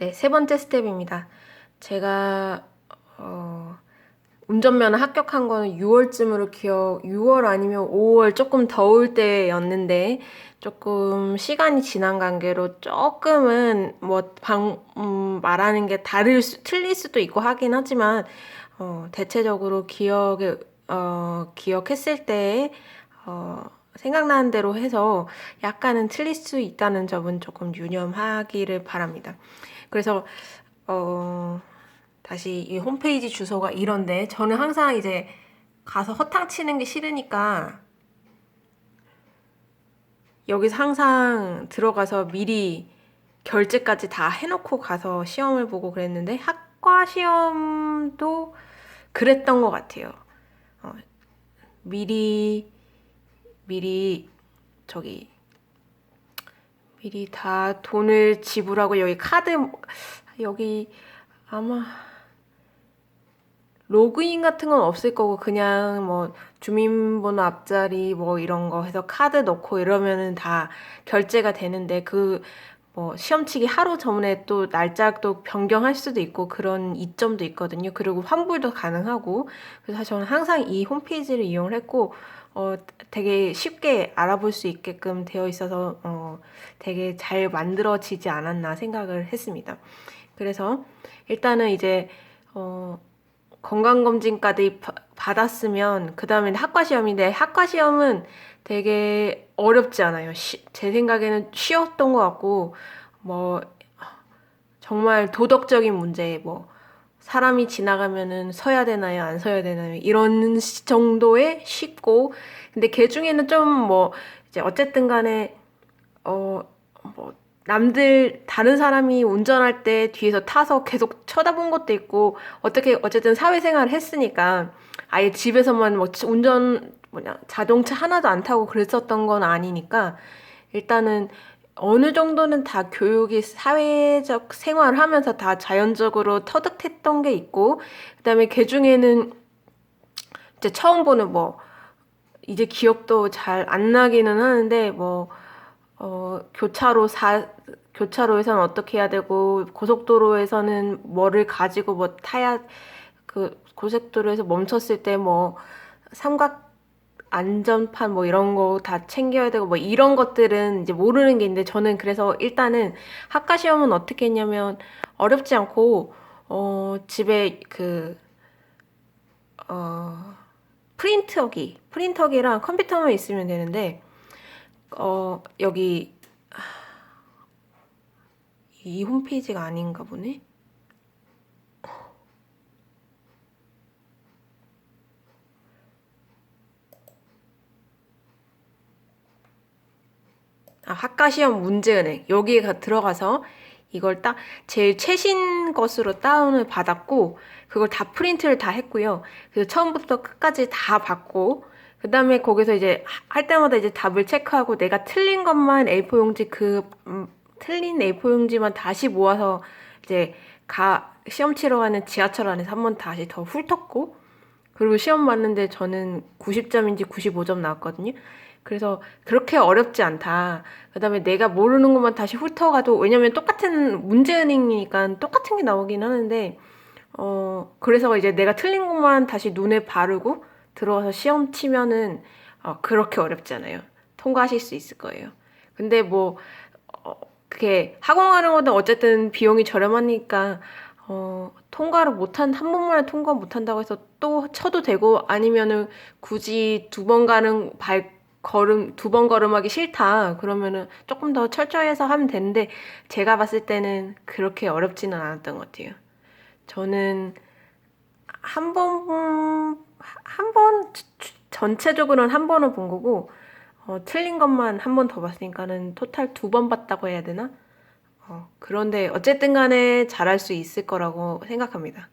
네, 세 번째 스텝입니다. 제가 어, 운전면허 합격한 거는 6월쯤으로 기억, 6월 아니면 5월 조금 더울 때였는데 조금 시간이 지난 관계로 조금은 뭐 방, 음, 말하는 게 다를 수, 틀릴 수도 있고 하긴 하지만 어, 대체적으로 기억에 어, 기억했을 때 어, 생각나는 대로 해서 약간은 틀릴 수 있다는 점은 조금 유념하기를 바랍니다. 그래서 어, 다시 이 홈페이지 주소가 이런데 저는 항상 이제 가서 허탕 치는 게 싫으니까 여기서 항상 들어가서 미리 결제까지 다 해놓고 가서 시험을 보고 그랬는데 학과 시험도 그랬던 것 같아요. 어, 미리 미리 저기 미리 다 돈을 지불하고 여기 카드 여기 아마 로그인 같은 건 없을 거고 그냥 뭐 주민번호 앞자리 뭐 이런 거 해서 카드 넣고 이러면은 다 결제가 되는데 그 뭐 시험 치기 하루 전에 또 날짜도 변경할 수도 있고 그런 이점도 있거든요. 그리고 환불도 가능하고 그래서 저는 항상 이 홈페이지를 이용을 했고 어 되게 쉽게 알아볼 수 있게끔 되어 있어서 어 되게 잘 만들어지지 않았나 생각을 했습니다. 그래서 일단은 이제 어 건강검진까지 바- 받았으면 그 다음에 학과 시험인데 학과 시험은 되게 어렵지 않아요. 쉬- 제 생각에는 쉬웠던 것 같고 뭐 정말 도덕적인 문제 뭐 사람이 지나가면은 서야 되나요 안 서야 되나요 이런 시- 정도의 쉽고 근데 걔 중에는 좀 뭐 이제 어쨌든 간에 어 뭐 남들 다른 사람이 운전할 때 뒤에서 타서 계속 쳐다본 것도 있고 어떻게 어쨌든 사회생활을 했으니까 아예 집에서만 뭐 치- 운전 뭐냐 자동차 하나도 안 타고 그랬었던 건 아니니까 일단은 어느 정도는 다 교육이 사회적 생활을 하면서 다 자연적으로 터득했던 게 있고 그다음에 걔 중에는 이제 처음 보는 뭐 이제 기억도 잘 안 나기는 하는데 뭐 어, 교차로 사, 교차로에서는 어떻게 해야 되고, 고속도로에서는 뭐를 가지고 뭐 타야, 그, 고속도로에서 멈췄을 때 뭐, 삼각 안전판 뭐 이런 거 다 챙겨야 되고, 뭐 이런 것들은 이제 모르는 게 있는데, 저는 그래서 일단은 학과 시험은 어떻게 했냐면, 어렵지 않고, 어, 집에 그, 어, 프린터기, 프린터기랑 컴퓨터만 있으면 되는데, 어, 여기 이 홈페이지가 아닌가 보네. 아, 학과시험 문제은행 여기에 가- 들어가서 이걸 딱 제일 최신 것으로 다운을 받았고 그걸 다 프린트를 다 했고요. 그래서 처음부터 끝까지 다 받고 그 다음에 거기서 이제 하- 할 때마다 이제 답을 체크하고 내가 틀린 것만 A4 용지 그 음, 틀린 A4 용지만 다시 모아서 이제 가 시험 치러 가는 지하철 안에서 한 번 다시 더 훑었고 그리고 시험 봤는데 저는 90점인지 95점 나왔거든요. 그래서 그렇게 어렵지 않다. 그다음에 내가 모르는 것만 다시 훑어가도 왜냐면 똑같은 문제은행이니까 똑같은 게 나오긴 하는데 어 그래서 이제 내가 틀린 것만 다시 눈에 바르고 들어와서 시험 치면은 어, 그렇게 어렵지 않아요. 통과하실 수 있을 거예요. 근데 뭐 어, 그게 학원 가는 것도 어쨌든 비용이 저렴하니까 어, 통과를 못한 한 번만에 통과 못한다고 해서 또 쳐도 되고 아니면은 굳이 두 번 가는 발 걸음 두 번 걸음하기 싫다 그러면은 조금 더 철저해서 하면 되는데 제가 봤을 때는 그렇게 어렵지는 않았던 것 같아요. 저는 한 번, 한 번, 전체적으로는 한 번을 본 거고, 어, 틀린 것만 한 번 더 봤으니까는 토탈 두 번 봤다고 해야 되나? 어, 그런데 어쨌든 간에 잘할 수 있을 거라고 생각합니다.